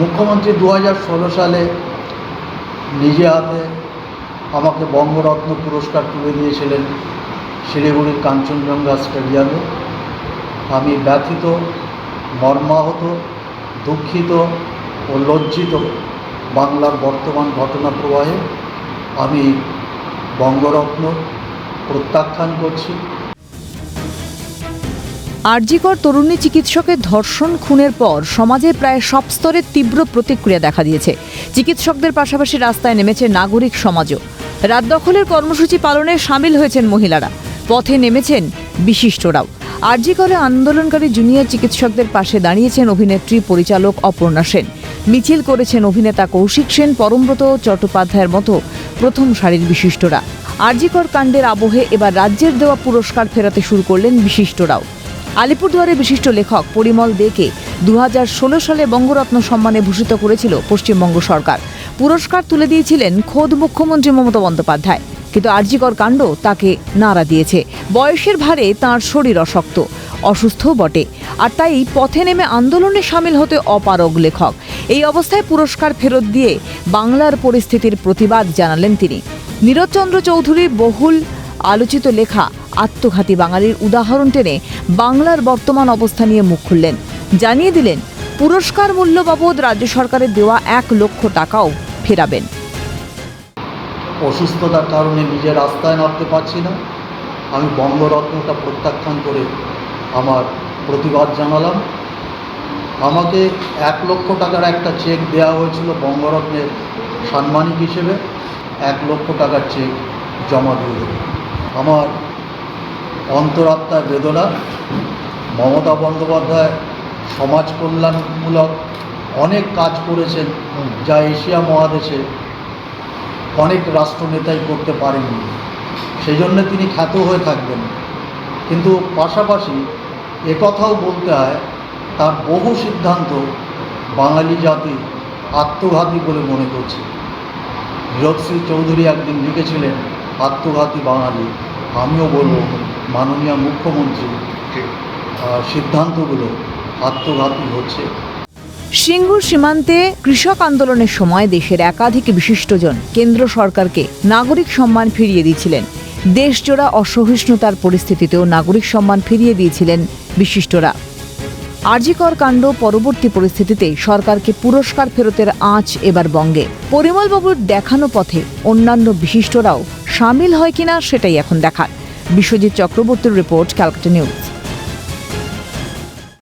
মুখ্যমন্ত্রী দু হাজার ষোলো সালে নিজে হাতে আমাকে বঙ্গরত্ন পুরস্কার তুলে দিয়েছিলেন শিলিগুড়ির কাঞ্চনজঙ্ঘা স্টেডিয়ামে। আমি ব্যথিত, মর্মাহত, দুঃখিত ও লজ্জিত বাংলার বর্তমান ঘটনা প্রবাহে আমি বঙ্গরত্ন প্রত্যাখ্যান করছি। আরজিকর তরুণী চিকিৎসকের ধর্ষণ খুনের পর সমাজে প্রায় সব স্তরের তীব্র প্রতিক্রিয়া দেখা দিয়েছে। চিকিৎসকদের পাশাপাশি রাস্তায় নেমেছে নাগরিক সমাজও। রাত দখলের কর্মসূচি পালনে সামিল হয়েছেন মহিলারা। পথে নেমেছেন বিশিষ্টরাও। আরজিকরে আন্দোলনকারী জুনিয়র চিকিৎসকদের পাশে দাঁড়িয়েছেন অভিনেত্রী পরিচালক অপর্ণা সেন। মিছিল করেছেন অভিনেতা কৌশিক সেন, পরমব্রত চট্টোপাধ্যায়ের মতো প্রথম সারির বিশিষ্টরা। আরজিকর কাণ্ডের আবহে এবার রাজ্যের দেওয়া পুরস্কার ফেরাতে শুরু করলেন বিশিষ্টরাও। আলিপুরদুয়ারে বিশিষ্ট লেখক পরিমল দেকে দুহাজার ষোলো সালে বঙ্গরত্ন সম্মানে ভূষিত করেছিল পশ্চিমবঙ্গ সরকার। পুরস্কার তুলে দিয়েছিলেন খোদ মুখ্যমন্ত্রী মমতা বন্দ্যোপাধ্যায়। কিন্তু আরজিকর কাণ্ড তাকে নাড়া দিয়েছে। বয়সের ভারে তার শরীর অশক্ত অসুস্থ বটে। আর তাই পথে নেমে আন্দোলনে সামিল হতে অপারগ লেখক। এই অবস্থায় পুরস্কার ফেরত দিয়ে বাংলার পরিস্থিতির প্রতিবাদ জানালেন তিনি। নীরজচন্দ্র চৌধুরী বহুল আলোচিত লেখা আত্মঘাতী বাঙালির উদাহরণ টেনে বাংলার বর্তমান অবস্থা নিয়ে মুখ খুললেন। জানিয়ে দিলেন, পুরস্কার মূল্য বাবদ রাজ্য সরকারের দেওয়া এক লক্ষ টাকাও ফেরাবেন। অসুস্থতার কারণে নিজের রাস্তায় নামতে পারছি না। আমি বঙ্গরত্নটা প্রত্যাখ্যান করে আমার প্রতিবাদ জানালাম। আমাকে এক লক্ষ টাকার একটা চেক দেওয়া হয়েছিল বঙ্গরত্নের সাম্মানিক হিসেবে। এক লক্ষ টাকার চেক জমা দিয়ে আমার অন্তরাত্মার বেদনা, মমতা বন্দ্যোপাধ্যায় সমাজ কল্যাণমূলক অনেক কাজ করেছেন যা এশিয়া মহাদেশে অনেক রাষ্ট্রনেতাই করতে পারেননি। সেই জন্য তিনি খ্যাত হয়ে থাকবেন। কিন্তু পাশাপাশি একথাও বলতে হয়, তার বহু সিদ্ধান্ত বাঙালি জাতি আত্মঘাতী বলে মনে করছে। বীরশ্রী চৌধুরী একদিন লিখেছিলেন আত্মঘাতী বাঙালি আমিও বলব মাননীয় মুখ্যমন্ত্রী সিদ্ধান্তগুলো আত্মঘাতী হচ্ছে। সিঙ্গুর সীমান্তে কৃষক আন্দোলনের সময় দেশের একাধিক বিশিষ্টজন কেন্দ্র সরকারকে নাগরিক সম্মান ফিরিয়ে দিয়েছিলেন। দেশজোড়া অসহিষ্ণুতার পরিস্থিতিতেও নাগরিক সম্মান ফিরিয়ে দিয়েছিলেন বিশিষ্টরা। আরজিকর কাণ্ড পরবর্তী পরিস্থিতিতে সরকারকে পুরস্কার ফেরতের আঁচ এবার বঙ্গে। পরিমলবাবুর দেখানো পথে অন্যান্য বিশিষ্টরাও সামিল হয় কিনা সেটাই এখন দেখার। বিশ্বজিৎ চক্রবর্তীর রিপোর্ট ক্যালকাটা নিউজ।